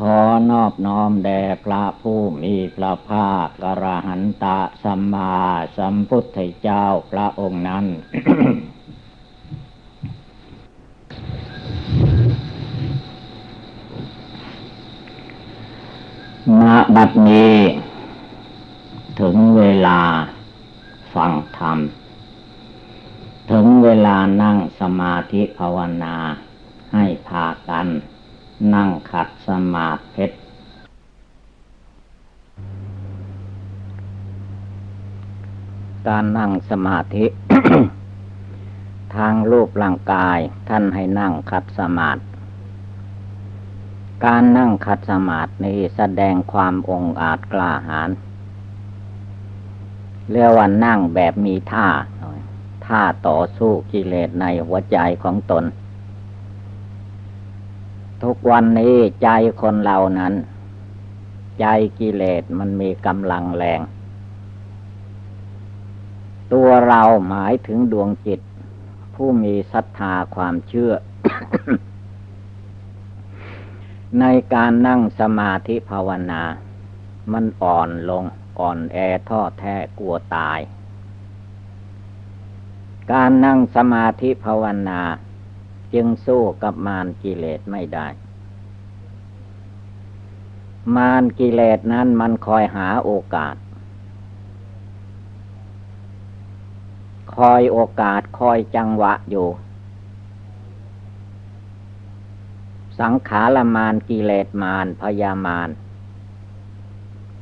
ขอนอบน้อมแด่พระผู้มีพระภาคกระหันตะสัมมาสัมพุทธเจ้าพระองค์นั้น ณ บัดนี้ ถึงเวลาฟังธรรม ถึงเวลานั่งสมาธิภาวนาให้พากัน นั่งขัดสมาธิการนั่งสมาธิ ทางรูปร่างกายท่านให้นั่งขัดสมาธิการนั่งขัดสมาธินี้แสดงความองอาจกล้าหาญเรียกว่านั่งแบบมีท่าท่าต่อสู้กิเลสในหัวใจของตน ทุกวันนี้ใจคนเรานั้น ใจกิเลสมันมีกำลังแรง ตัวเราหมายถึงดวงจิต ผู้มีศรัทธาความเชื่อ ในการนั่งสมาธิภาวนา มันอ่อนลงอ่อนแอท้อแท้กลัวตาย การนั่งสมาธิภาวนา จึงสู้กับมารกิเลสไม่ได้ มารกิเลสนั้นมันคอยหาโอกาส คอยโอกาสคอยจังหวะอยู่ สังขารมานกิเลสมานพยามาน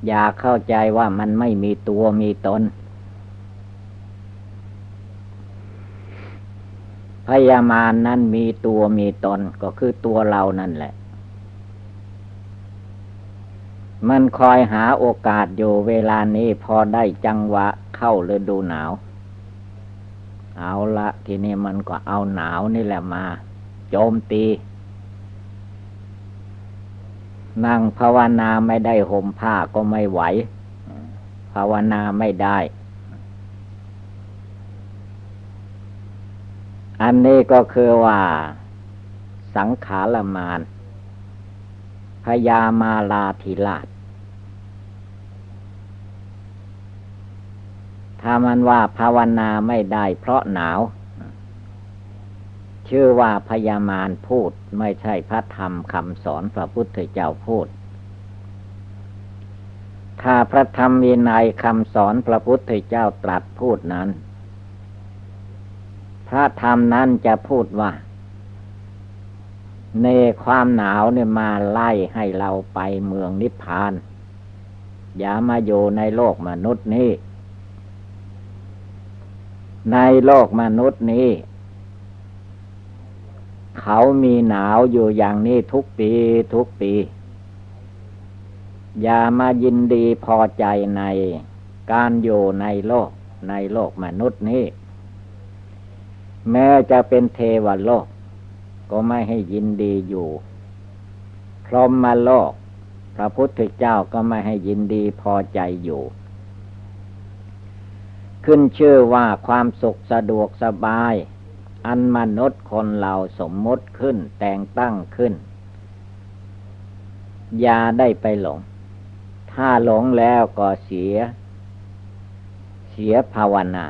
อย่าเข้าใจว่ามันไม่มีตัวมีตน พยามานนั้นมีตัวมีตนก็คือตัวเรานั่นแหละ มันคอยหาโอกาสอยู่เวลานี้พอได้จังหวะเข้าฤดูหนาว เอาละทีนี้มันก็เอาหนาวนี่แหละมา โจมตี นั่งภาวนาไม่ได้ห่มผ้าก็ไม่ไหว ภาวนาไม่ได้ อันนี้ก็คือว่า สังขารมานพยามาลาธิราช ถ้ามันว่าภาวนาไม่ได้เพราะหนาว ชื่อว่าพยามารพูดไม่ใช่พระธรรมคำสอนพระพุทธเจ้าพูด ถ้าพระธรรมมีในคำสอนพระพุทธเจ้าตรัสพูดนั้น พระธรรมนั้นจะพูดว่า ในความหนาวเนี่ยมาไล่ให้เราไปเมืองนิพพาน อย่ามาอยู่ในโลกมนุษย์นี้ ในโลกมนุษย์นี้ เขามีหนาวอยู่อย่างนี้ทุกปีทุกปี อย่ามายินดีพอใจในการอยู่ในโลกในโลกมนุษย์นี้ แม้จะเป็นเทวโลก ก็ไม่ให้ยินดีอยู่ พรหมโลก พระพุทธเจ้าก็ไม่ให้ยินดีพอใจอยู่ ขึ้นชื่อว่าความสุขสะดวกสบาย อันมนุษย์คนเราสมมติขึ้นแต่งตั้งขึ้น อย่าได้ไปหลง ถ้าหลงแล้วก็เสีย เสียภาวนา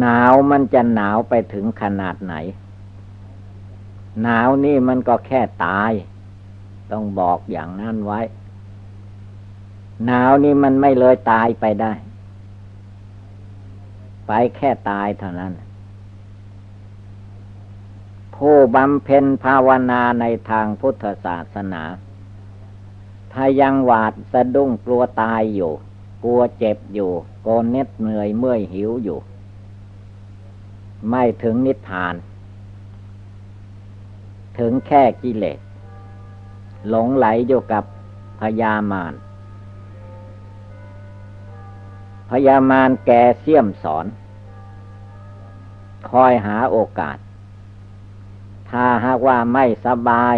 หนาวมันจะหนาวไปถึงขนาดไหน หนาวนี่มันก็แค่ตาย ต้องบอกอย่างนั้นไว้ หนาวนี่มันไม่เลยตายไปได้ ไปแค่ตายเท่านั้น ผู้บำเพ็ญภาวนาในทางพุทธศาสนา ถ้ายังหวาดสะดุ้งกลัวตายอยู่ กลัวเจ็บอยู่โกนเน็ดเหนื่อยเมื่อยหิวอยู่ ไม่ถึงนิพพาน ถึงแค่กิเลส หลงไหลอยู่กับพยามารพยามารแกเสี่ยมสอน คอยหาโอกาส ถ้าหากว่าไม่สบาย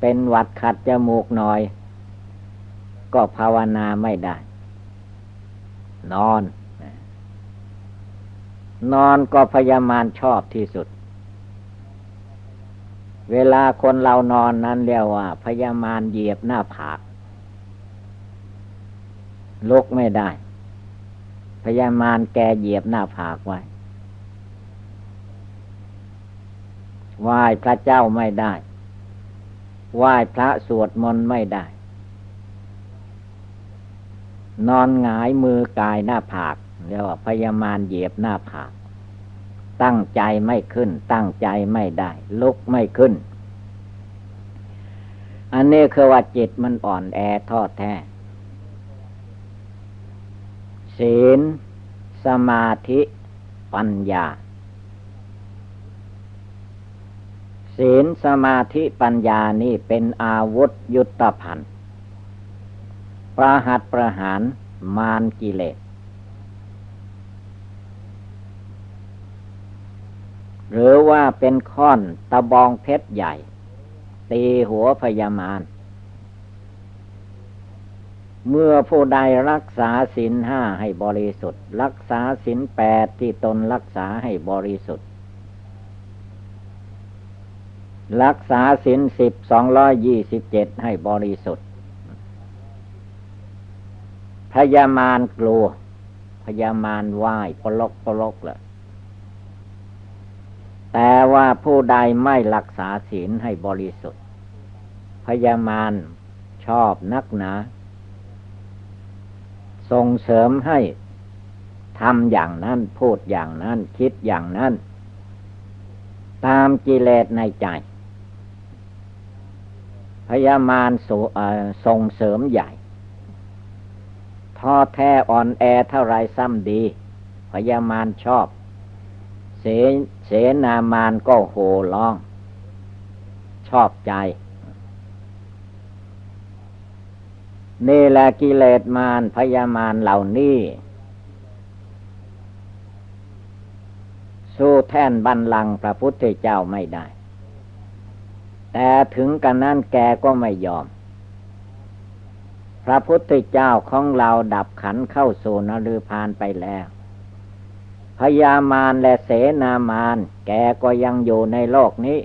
เป็นหวัดขัดจมูกหน่อย ก็ภาวนาไม่ได้ นอน นอนก็พยามารชอบที่สุด เวลาคนเรานอนนั้นเรียกว่า พยามารเหยียบหน้าผากลุกไม่ได้ พยามารแกเหยียบหน้าผากไว้ไหว้พระเจ้าไม่ได้ไหว้พระสวดมนต์ไม่ได้ นอนหงายมือกายหน้าผาก เรียกว่าพยามารเหยียบหน้าผากตั้งใจไม่ขึ้น ตั้งใจไม่ได้ ลุกไม่ขึ้น อันนี้คือว่าจิตมันอ่อนแอทอดแท้ ศีล สมาธิ ปัญญา ศีล สมาธิปัญญานี่เป็นอาวุธยุทธภัณฑ์ ประหัตประหารมารกิเลส หรือว่าเป็นค้อนตะบองเพชรใหญ่ ตีหัวพยามารเมื่อผู้ใดรักษาศีลห้าให้บริสุทธิ์ รักษาศีลแปดที่ตนรักษาให้บริสุทธิ์ รักษาศีลสิบสองร้อยยี่สิบเจ็ดให้บริสุทธิ์ พยามารกลัว พยามารไหว้ปลกปลกเลย แต่ว่าผู้ใดไม่รักษาศีลให้บริสุทธิ์ พยามารชอบนักหนาส่งเสริมให้ทำอย่างนั้นพูดอย่างนั้นคิดอย่างนั้น ตามกิเลสในใจ พยามารส่งเสริมใหญ่ท้อแท้อ่อนแอเท่าไรซ้ำดี พยามารชอบ เส เสนามานก็โห่ร้อง ชอบใจ นี่แหละกิเลสมารพยามารเหล่านี้ สู้แท่นบันลังพระพุทธเจ้าไม่ได้ แต่ถึงกันนั้นแกก็ไม่ยอม พระพุทธเจ้าของเราดับขันเข้าสู่นรพานไปแล้ว พยามารและเสนามารแกก็ยังอยู่ในโลกนี้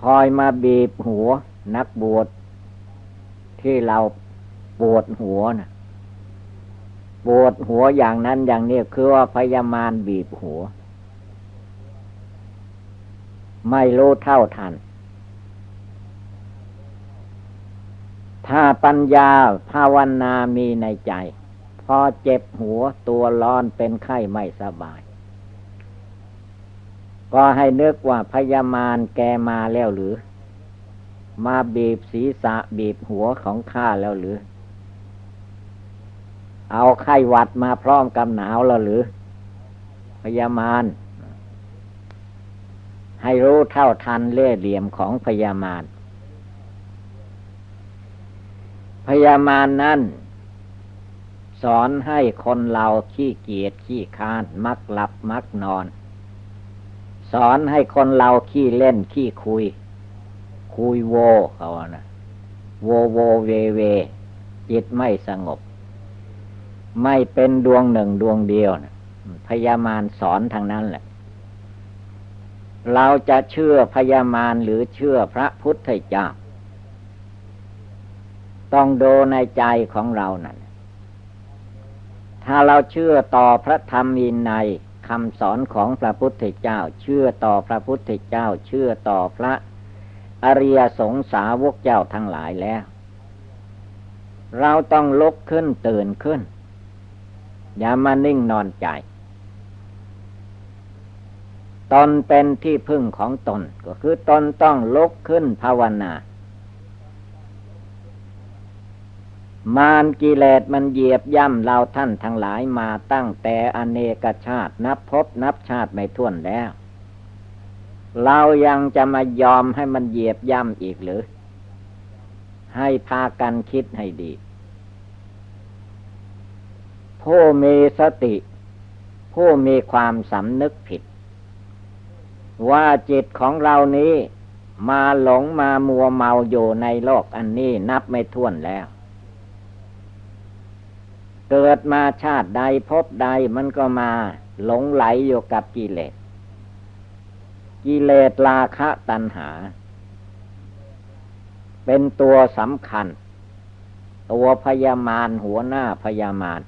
คอยมาบีบหัวนักบวชที่เราปวดหัวนะปวดหัวอย่างนั้นอย่างนี้คือว่าพยามารบีบหัว ไม่รู้เท่าทัน ถ้าปัญญาภาวนามีในใจ พอเจ็บหัวตัวร้อนเป็นไข้ไม่สบาย ก็ให้นึกว่าพยามารแกมาแล้วหรือ มาบีบศีรษะบีบหัวของข้าแล้วหรือ เอาไข้หวัดมาพร้อมกับหนาวแล้วหรือ พยามารให้รู้เท่าทันเล่เหลี่ยมของพยามารพยามารนั้น สอนให้คนเราขี้เกียจขี้ค้านมักหลับมักนอน สอนให้คนเราขี้เล่นขี้คุย คุยโวเขานะโวโวเวเว จิตไม่สงบ ไม่เป็นดวงหนึ่งดวงเดียวนะพยามารสอนทางนั้นแหละ เราจะเชื่อพยามารหรือเชื่อพระพุทธเจ้าต้องดูในใจของเรานั่น ถ้าเราเชื่อต่อพระธรรมอินในคำสอนของพระพุทธเจ้า เชื่อต่อพระพุทธเจ้า เชื่อต่อพระอริยสงสาวกเจ้าทั้งหลายแล้ว เราต้องลุกขึ้นตื่นขึ้น อย่ามานิ่งนอนใจ ตนเป็นที่พึ่งของตนก็คือตนต้องลุกขึ้นภาวนา มารกิเลสมันเหยียบย่ำเราท่านทั้งหลายมาตั้งแต่อเนกชาตินับพบนับชาติไม่ท้วนแล้ว เรายังจะมายอมให้มันเหยียบย่ำอีกหรือ ให้พากันคิดให้ดี ผู้มีสติ ผู้มีความสำนึกผิด ว่าจิตของเรานี้มาหลงมามัวเมาอยู่ในโลกอันนี้นับไม่ถ้วนแล้ว เกิดมาชาติใดพบใดมันก็มาหลงไหลอยู่กับกิเลส กิเลสราคะตัณหา เป็นตัวสำคัญ ตัวพยามารหัวหน้าพยามาร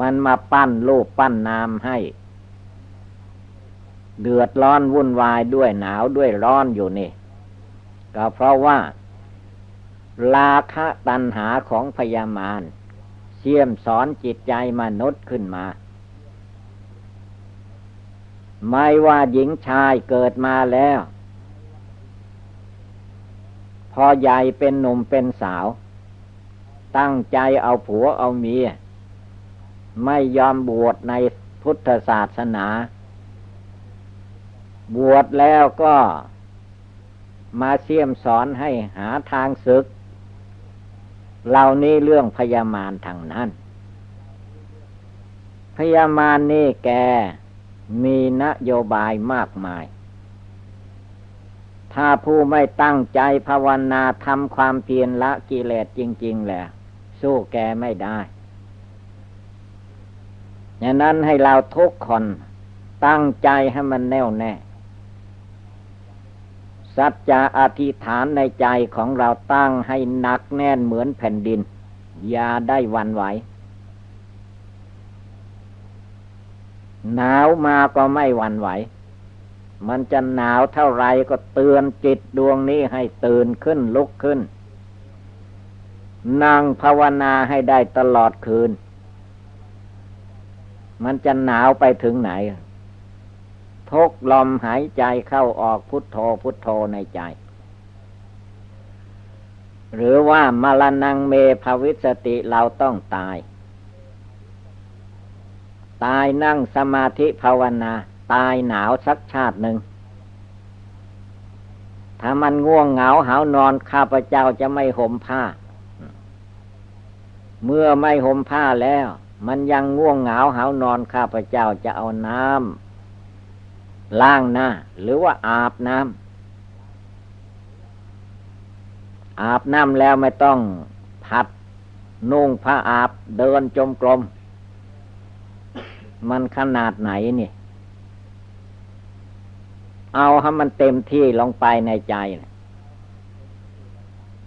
มันมาปั้นรูปปั้นนามให้ เดือดร้อนวุ่นวายด้วยหนาวด้วยร้อนอยู่นี่ ก็เพราะว่า ราคะตัณหาของพยามาร เชี่ยมสอนจิตใจมนุษย์ขึ้นมา ไม่ว่าหญิงชายเกิดมาแล้ว พอใหญ่เป็นหนุ่มเป็นสาว ตั้งใจเอาผัวเอาเมีย ไม่ยอมบวชในพุทธศาสนา บวชแล้วก็มาเสี่ยมสอนให้หาทางศึก เหล่านี้เรื่องพยามารทางนั้น พยามารนี่แกมีนโยบายมากมาย ถ้าผู้ไม่ตั้งใจภาวนาทำความเพียรละกิเลสจริง ๆแหละสู้แกไม่ได้อย่างนั้นให้เราทุกคนตั้งใจให้มันแน่วแน่ สัจจะอธิษฐานในใจของเราตั้งให้หนักแน่นเหมือนแผ่นดิน อย่าได้วันไหว หนาวมาก็ไม่วันไหว มันจะหนาวเท่าไรก็เตือนจิตดวงนี้ให้ตื่นขึ้นลุกขึ้น นั่งภาวนาให้ได้ตลอดคืน มันจะหนาวไปถึงไหน ทกลมหายใจเข้าออกพุทโธพุทโธในใจ หรือว่ามรณงเมภวิสติเราต้องตาย ตายนั่งสมาธิภาวนา ตายหนาวสักชาติหนึ่ง ถ้ามันง่วงเหงาหานอนข้าพเจ้าจะไม่ห่มผ้า เมื่อไม่ห่มผ้าแล้ว มันยังง่วงเหงาหานอนข้าพเจ้าจะเอาน้ำ ล้างหน้า หรือว่าอาบน้ำอาบน้ำแล้วไม่ต้องผัดนุ่งผ้าอาบเดินจมกลม มันขนาดไหนนี่ เอาให้มันเต็มที่ลงไปในใจ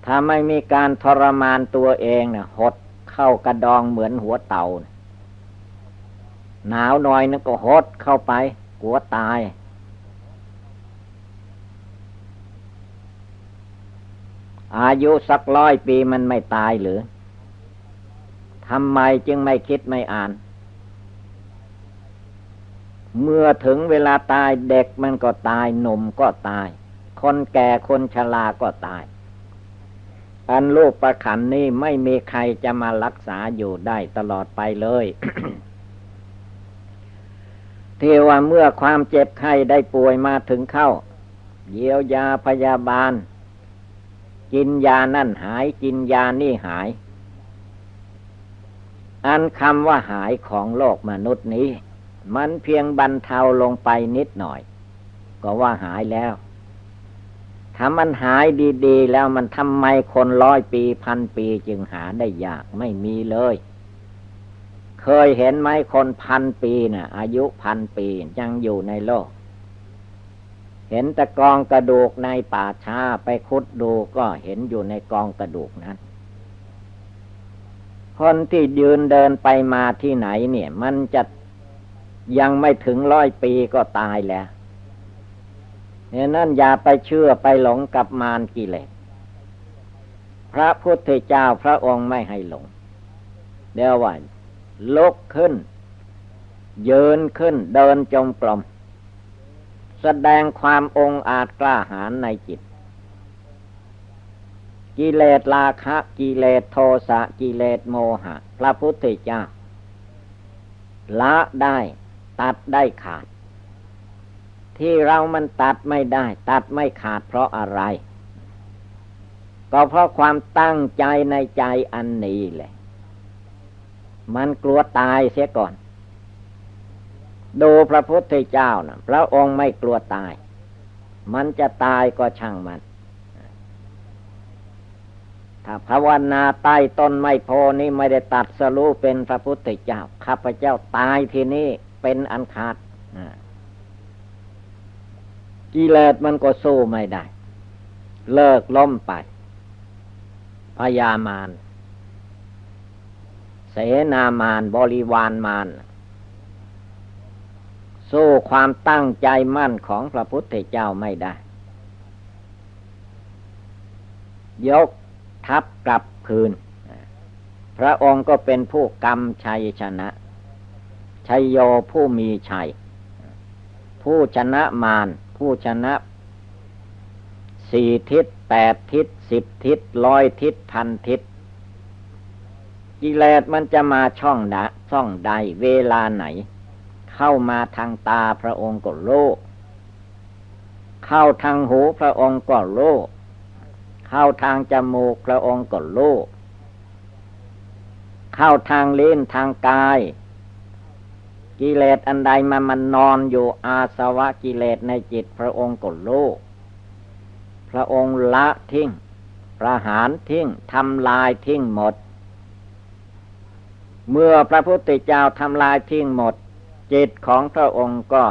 ถ้าไม่มีการทรมานตัวเองนี่ยหดเข้ากระดองเหมือนหัวเต่านะหนาวหน่อยนึงก็หดเข้าไป ลัวตาย อายุสักร้อยปีมันไม่ตายหรือทำไมจึงไม่คิดไม่อ่าน เมื่อถึงเวลาตายเด็กมันก็ตายหนุ่มก็ตาย คนแก่คนชราก็ตาย อันรูปประขันนี่ไม่มีใครจะมารักษาอยู่ได้ตลอดไปเลย ทว่าเมื่อความเจ็บไข้ได้ป่วยมาถึงเข้า เยียวยาพยาบาล กินยานั่นหายกินยานี่หาย อันคำว่าหายของโลกมนุษย์นี้ มันเพียงบรรเทาลงไปนิดหน่อย ก็ว่าหายแล้ว ถ้ามันหายดี ๆ แล้วมันทำไมคนร้อยปีพันปีจึงหาได้ยากไม่มีเลย เคยเห็นไหมคนพันปีนะ่ะ อายุพันปียังอยู่ในโลก เห็นต่กองกระดูกในป่าช้าไปคุดดูก็เห็นอยู่ในกองกระดูกนั้น คนที่ยืนเดินไปมาที่ไหนเนี่ย มันจะยังไม่ถึงร้อยปีก็ตายแล้วเนี่ยนั่นอย่าไปเชื่อไปหลงกับมารกิเลสพระพุทธเจ้าพระองค์ไม่ให้หลงเดี๋ยวว่า ลุกขึ้น ยืนขึ้นเดินจงกรมแสดงความองอาจกล้าหาญในจิต กิเลสราคะกิเลสโทสะกิเลสโมหะ พระพุทธเจ้า ละได้ตัดได้ขาด ที่เรามันตัดไม่ได้ ตัดไม่ขาดเพราะอะไร ก็เพราะความตั้งใจในใจอันนี้แหละ มันกลัวตายเสียก่อน ดูพระพุทธเจ้านะพระองค์ไม่กลัวตาย มันจะตายก็ช่างมัน ถ้าภาวนาใต้ต้นไม่โพนี่ไม่ได้ตัดสรู้เป็นพระพุทธเจ้าข้าพเจ้าตายทีนี้เป็นอันขาดกิเลสมันก็สู้ไม่ได้ เลิกล้มไปพยามาร เสนามานบริวารมารสู้ความตั้งใจมั่นของพระพุทธเจ้าไม่ได้ ยกทัพกลับคืน พระองค์ก็เป็นผู้กำชัยชนะ ชัยโยผู้มีชัย ผู้ชนะมารผู้ชนะสี่ทิศแปดทิศสิบทิศร้อยทิศพันทิศ กิเลสมันจะมาช่องดะช่องใดเวลาไหน เข้ามาทางตาพระองค์ก็โลก เข้าทางหูพระองค์ก็โลก เข้าทางจมูกพระองค์ก็โลก เข้าทางเลิ้นทางกาย กิเลสอันใดมามันนอนอยู่อาสวะกิเลสในจิตพระองค์ก็โลก พระองค์ละทิ้งประหารทิ้งทำลายทิ้งหมด เมื่อพระพุทธเจ้าทำลายทิ้งหมด จิตของพระองค์ก็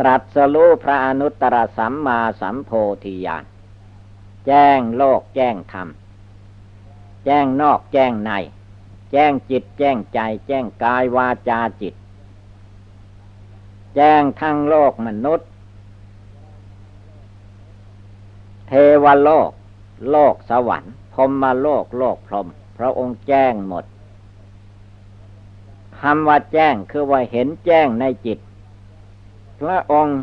ตรัสรู้พระอนุตตรสัมมาสัมโพธิญาณแจ้งโลกแจ้งธรรม แจ้งนอกแจ้งใน แจ้งจิตแจ้งใจ แจ้งกายวาจาจิต แจ้งทั้งโลกมนุษย์ เทวโลก โลกสวรรค์ พรมมาโลกโลกพรหมพระองค์แจ้งหมดคำว่าแจ้งคือว่าเห็นแจ้งในจิต พระองค์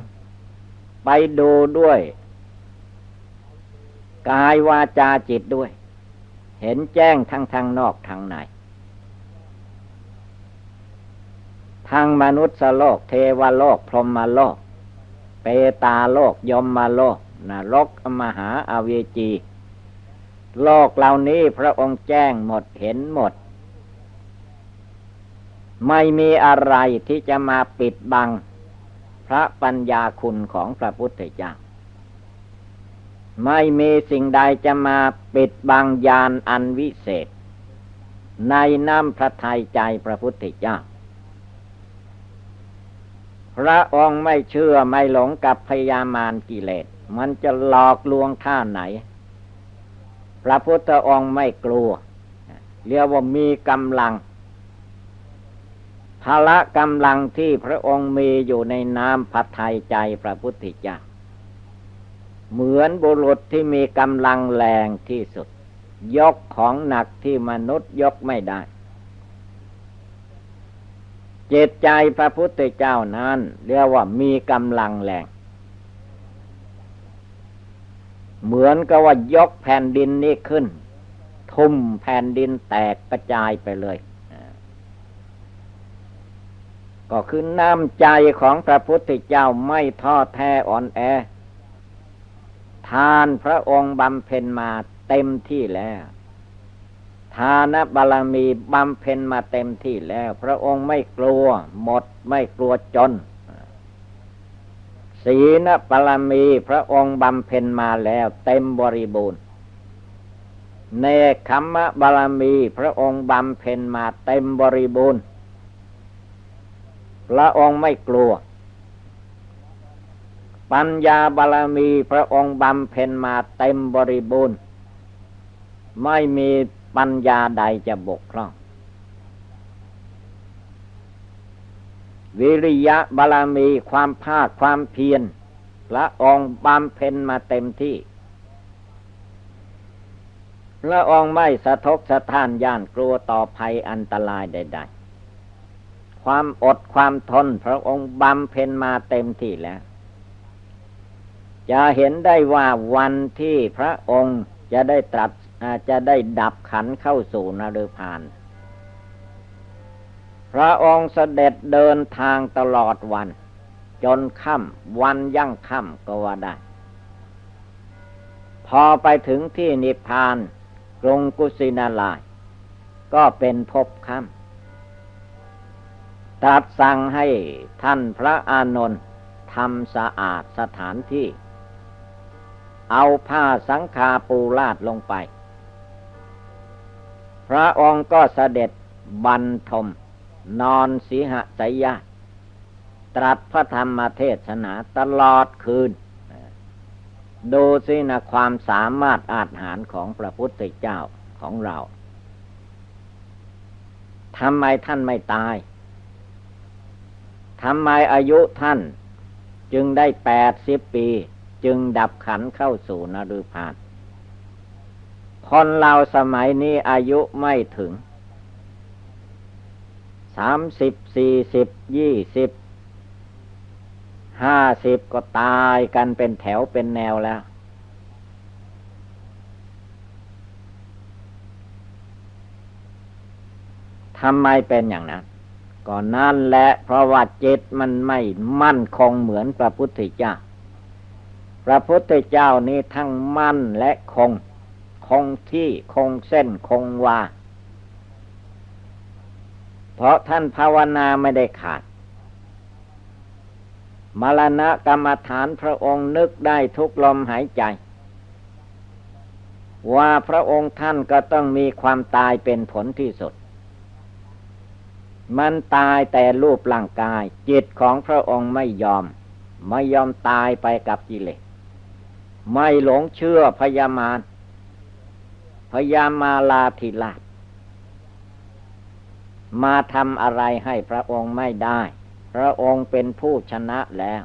ไปดูด้วย กายวาจาจิตด้วย เห็นแจ้งทั้งทางนอกทางในทางมนุษย์โลก เทวโลก พรหมโลก เปตาโลกยมมาโลกนรกมหาอเวจี โลกเหล่านี้พระองค์แจ้งหมดเห็นหมด ไม่มีอะไรที่จะมาปิดบัง พระปัญญาคุณของพระพุทธเจ้าไม่มีสิ่งใดจะมาปิดบังญาณอันวิเศษ ในน้ำพระทัยใจพระพุทธเจ้า พระองค์ไม่เชื่อไม่หลงกับพยามารกิเลส มันจะหลอกลวงท่าไหน พระพุทธองค์ไม่กลัว เรียกว่ามีกำลัง พละกำลังที่พระองค์มีอยู่ในน้ำพัทไทยใจพระพุทธเจ้าเหมือนบุรุษที่มีกำลังแรงที่สุด ยกของหนักที่มนุษย์ยกไม่ได้ เจตใจพระพุทธเจ้านั้น เรียกว่ามีกำลังแรง เหมือนกับว่ายกแผ่นดินนี้ขึ้น ทุ่มแผ่นดินแตกกระจายไปเลย ก็คือน้ำใจของพระพุทธเจ้าไม่ท้อแท้อ่อนแอ ทานพระองค์บำเพ็ญมาเต็มที่แล้วทานบารมีบำเพ็ญมาเต็มที่แล้ว พระองค์ไม่กลัวหมดไม่กลัวจน ศีลปรมีพระองค์บำเพ็ญมาแล้วเต็มบริบูรณ์เนคขมะบารมีพระองค์บำเพ็ญมาเต็มบริบูรณ์พระองค์ไม่กลัว ปัญญาบารมีพระองค์บำเพ็ญมาเต็มบริบูรณ์ ไม่มีปัญญาใดจะบกพร่อง วิริยะบาลมีความภาคความเพียรพระองค์บำเพ็ญมาเต็มที่พระองค์ไม่สะทกสะท้านย่านกลัวต่อภัยอันตรายใด ๆ ความอดความทนพระองค์บำเพ็ญมาเต็มที่แล้ว จะเห็นได้ว่าวันที่พระองค์จะได้ตรัสจะได้ดับขันเข้าสู่นรพาน พระองค์เสด็จเดินทางตลอดวัน จนค่ำวันยั่งค่ำก็ว่าได้ พอไปถึงที่นิพพานกรุงกุสินาลาย ก็เป็นภพค่ำตรัสสั่งให้ท่านพระอานนท์ทำสะอาดสถานที่ เอาผ้าสังคาปูลาดลงไป พระองค์ก็เสด็จบรรทม นอนสีหสยญาตรัสพระธรรมเทศนาตลอดคืน ดูสินะความสามารถอาจหารของพระพุทธเจ้าของเราทำไมท่านไม่ตายทำไมอายุท่านจึงได้แปดสิบปี จึงดับขันเข้าสู่นรุพานคนเราสมัยนี้อายุไม่ถึง สามสิบสี่สิบยี่สิบห้าสิบก็ตายกันเป็นแถวเป็นแนวแล้ว ทำไมเป็นอย่างนั้นก่อนนั่นแหละเพราะว่าจิตมันไม่มั่นคงเหมือนพระพุทธเจ้า พระพุทธเจ้านี้ทั้งมั่นและคง คงที่คงเส้นคงวา เพราะท่านภาวนาไม่ได้ขาด มรณะกรรมฐานพระองค์นึกได้ทุกลมหายใจ ว่าพระองค์ท่านก็ต้องมีความตายเป็นผลที่สุด มันตายแต่รูปร่างกาย จิตของพระองค์ไม่ยอม ไม่ยอมตายไปกับกิเลสไม่หลงเชื่อพยามารพยามาลาธิลา มาทำอะไรให้พระองค์ไม่ได้ พระองค์เป็นผู้ชนะแล้ว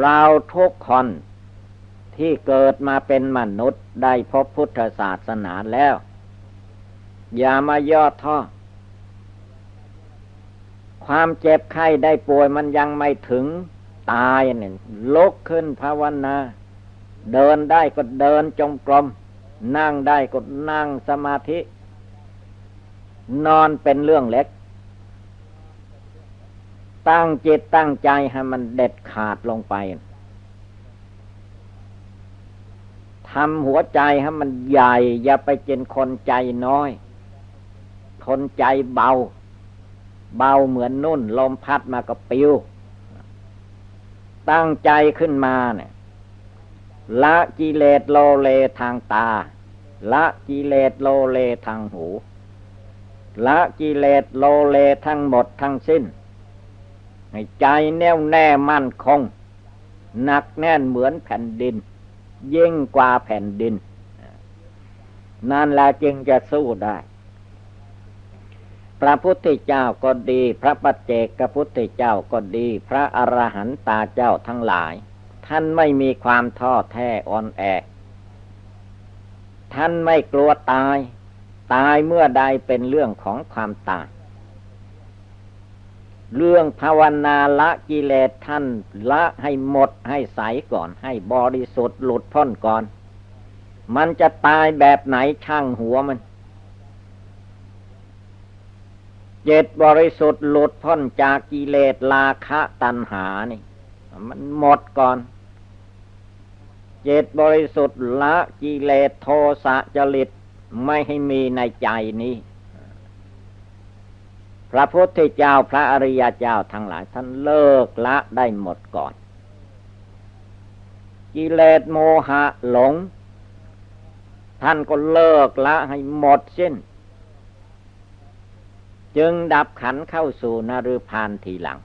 เราทุกคนที่เกิดมาเป็นมนุษย์ได้พบพุทธศาสนาแล้ว อย่ามาย่อท้อความเจ็บไข้ได้ป่วยมันยังไม่ถึงตายเนี่ยลุกขึ้นภาวนา เดินได้ก็เดินจงกรม นั่งได้ก็นั่งสมาธิ นอนเป็นเรื่องเล็ก ตั้งจิตตั้งใจให้มันเด็ดขาดลงไปทำหัวใจให้มันใหญ่ อย่าไปเป็นคนใจน้อย คนใจเบา เบาเหมือนนุ่น ลมพัดมาก็ปิว ตั้งใจขึ้นมาเนี่ยละกิเลสโลเลทางตา ละกิเลสโลเลทางหู ละกิเลสโลเลทั้งหมดทั้งสิ้น ให้ใจแน่วแน่มั่นคงหนักแน่นเหมือนแผ่นดิน ยิ่งกว่าแผ่นดิน นั่นแหละจึงจะสู้ได้ พระพุทธเจ้าก็ดี พระปัจเจกพุทธเจ้าก็ดี พระอรหันตาเจ้าทั้งหลาย ท่านไม่มีความท้อแท้อ่อนแอ ท่านไม่กลัวตาย ตายเมื่อใดเป็นเรื่องของความตาย เรื่องภาวนาละกิเลสท่านละให้หมดให้ใสก่อน ให้บริสุทธิ์หลุดพ้นก่อน มันจะตายแบบไหนช่างหัวมันเจ็ดบริสุทธิ์หลุดพ้นจากกิเลสราคะตัณหานี่ มันหมดก่อน เจ็ดบริสุทธิ์ละกิเลสโทสะจริต ไม่ให้มีในใจนี้ พระพุทธเจ้าพระอริยเจ้าทั้งหลายท่านเลิกละได้หมดก่อน กิเลสโมหะหลง ท่านก็เลิกละให้หมดสิ้น จึงดับขันเข้าสู่นรุพานทีหลัง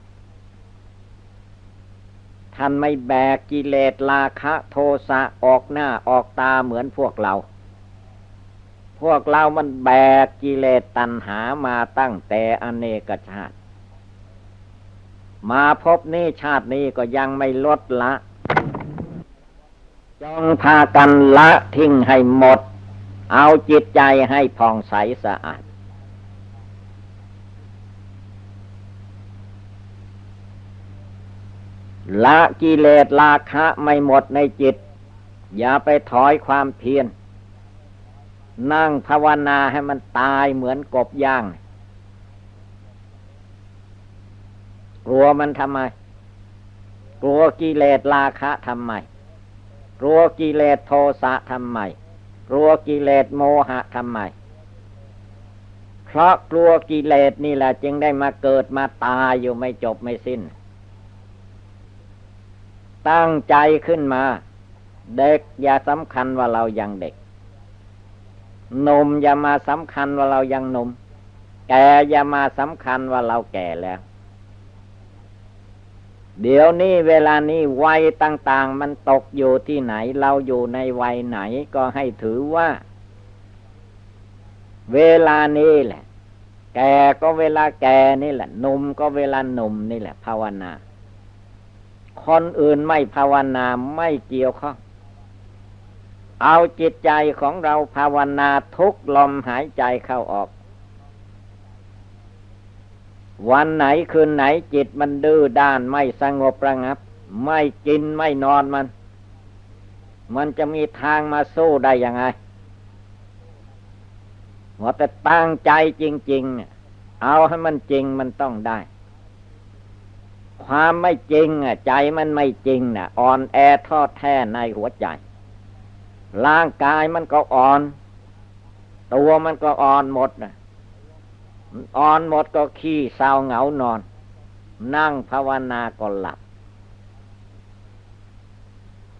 ท่านไม่แบกกิเลสราคะโทสะออกหน้าออกตาเหมือนพวกเรา พวกเรามันแบกกิเลสตัณหามาตั้งแต่อเนกชาติ มาพบนี้ชาตินี้ก็ยังไม่ลดละ จงพากันละทิ้งให้หมด เอาจิตใจให้ผ่องใสสะอาด ละกิเลสราคะไม่หมดในจิต อย่าไปถอยความเพียร นั่งภาวนาให้มันตายเหมือนกบย่าง กลัวมันทำไม กลัวกิเลสราคะทำไม กลัวกิเลสโทสะทำไม กลัวกิเลสโมหะทำไม เพราะกลัวกิเลสนี่แหละจึงได้มาเกิดมาตายอยู่ไม่จบไม่สิ้น ตั้งใจขึ้นมา เด็กอย่าสำคัญว่าเรายังเด็ก นมอย่ามาสำคัญว่าเรายังนม แก่อย่ามาสำคัญว่าเราแก่แล้ว เดี๋ยวนี้เวลานี้วัยต่าง ๆ มันตกอยู่ที่ไหน เราอยู่ในวัยไหนก็ให้ถือว่า เวลานี้แหละ แก่ก็เวลาแก่นี่แหละหนุ่มก็เวลาหนุ่มนี่แหละ ภาวนา คนอื่นไม่ภาวนาไม่เกี่ยวข้อง เอาจิตใจของเราภาวนาทุกลมหายใจเข้าออก วันไหนคืนไหนจิตมันดื้อด้านไม่สงบระงับ ไม่กินไม่นอนมัน มันจะมีทางมาสู้ได้ยังไงว่าแต่ตั้งใจจริง ๆ เอาให้มันจริงมันต้องได้ ความไม่จริงใจมันไม่จริงน่ะ อ่อนแอทอดแท้ในหัวใจ ร่างกายมันก็อ่อน ตัวมันก็อ่อนหมดนะอ่อนหมดก็ขี้เศร้าเหงานอน นั่งภาวนาก็หลับ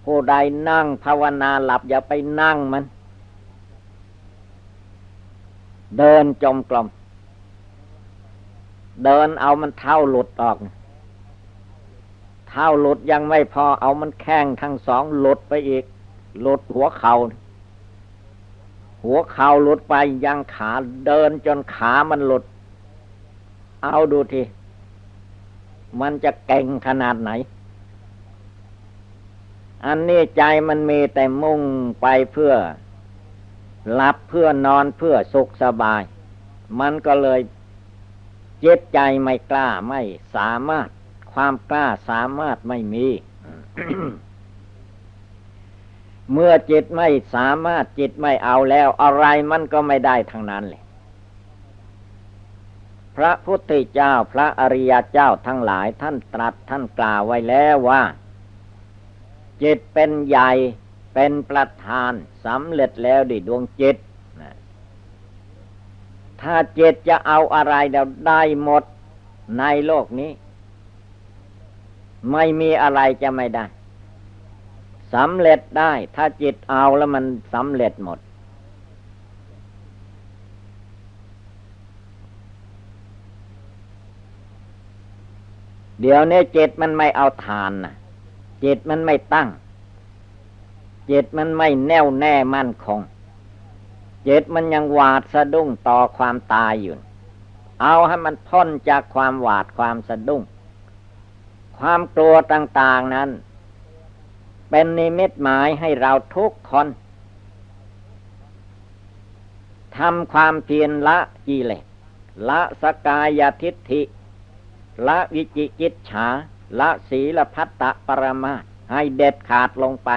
ผู้ใดนั่งภาวนาหลับอย่าไปนั่งมัน เดินจมกลม เดินเอามันเท้าหลุดออก เท้าหลุดยังไม่พอเอามันแข้งทั้งสองหลุดไปอีก หลุดหัวเขา่าหัวเข่าหลุดไปยังขาเดินจนขามันหลุด เอาดูทีมันจะเก่งขนาดไหน อันนี้ใจมันมีแต่มุ่งไปเพื่อหลับเพื่อนอนเพื่อสุขสบาย มันก็เลยเจ็บใจไม่กล้าไม่สามารถ ความกล้าสามารถไม่มี เมื่อจิตไม่สามารถจิตไม่เอาแล้ว อะไรมันก็ไม่ได้ทั้งนั้นเลยพระพุทธเจ้าพระอริยเจ้าทั้งหลายท่านตรัสท่านกล่าวไว้แล้วว่า จิตเป็นใหญ่เป็นประธานสำเร็จแล้วดิดวงจิตถ้าจิตจะเอาอะไรเดาได้หมดในโลกนี้ ไม่มีอะไรจะไม่ได้ สำเร็จได้ ถ้าจิตเอาแล้วมันสำเร็จหมด เดี๋ยวนี้จิตมันไม่เอาทานนะจิตมันไม่ตั้ง จิตมันไม่แน่วแน่มั่นคง จิตมันยังหวาดสะดุ้งต่อความตายอยู่ เอาให้มันพ้นจากความหวาดความสะดุ้ง ความกลัวต่าง ๆนั้น เป็นนิมิตหมายให้เราทุกคนทำความเพียรละกิเลสละสกายทิฏฐิ ละวิจิกิจฉา ละศีลพัตตะปรมาให้เด็ดขาดลงไป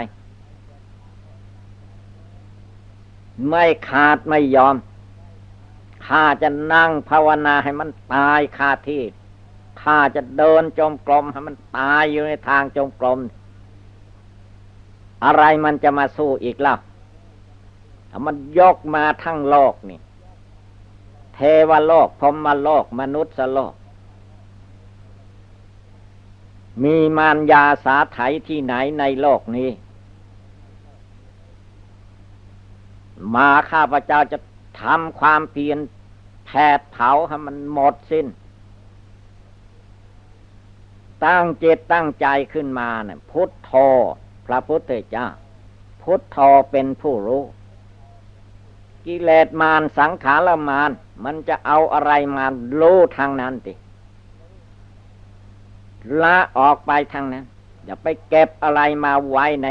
ไม่ขาดไม่ยอมข้าจะนั่งภาวนาให้มันตายคาที่ข้าจะเดินจมกลมให้มันตายอยู่ในทางจมกลม อะไรมันจะมาสู้อีกล่ะมันยกมาทั้งโลกนี่ เทวโลกพรมโลก มนุษย์โลก มีมารยาสาไถที่ไหนในโลกนี้ มาข้าพเจ้าจะทำความเพียรแผดเผาให้มันหมดสิน้น ตั้งเจตตั้งใจขึ้นมาเนะี่ยพุทธโธ พระพุทธเจ้า พุทธอเป็นผู้รู้ กิเลสมารสังขารมารมันจะเอาอะไรมารู้ทางนั้นติละออกไปทางนั้นอย่าไปเก็บอะไรมาไว้ใน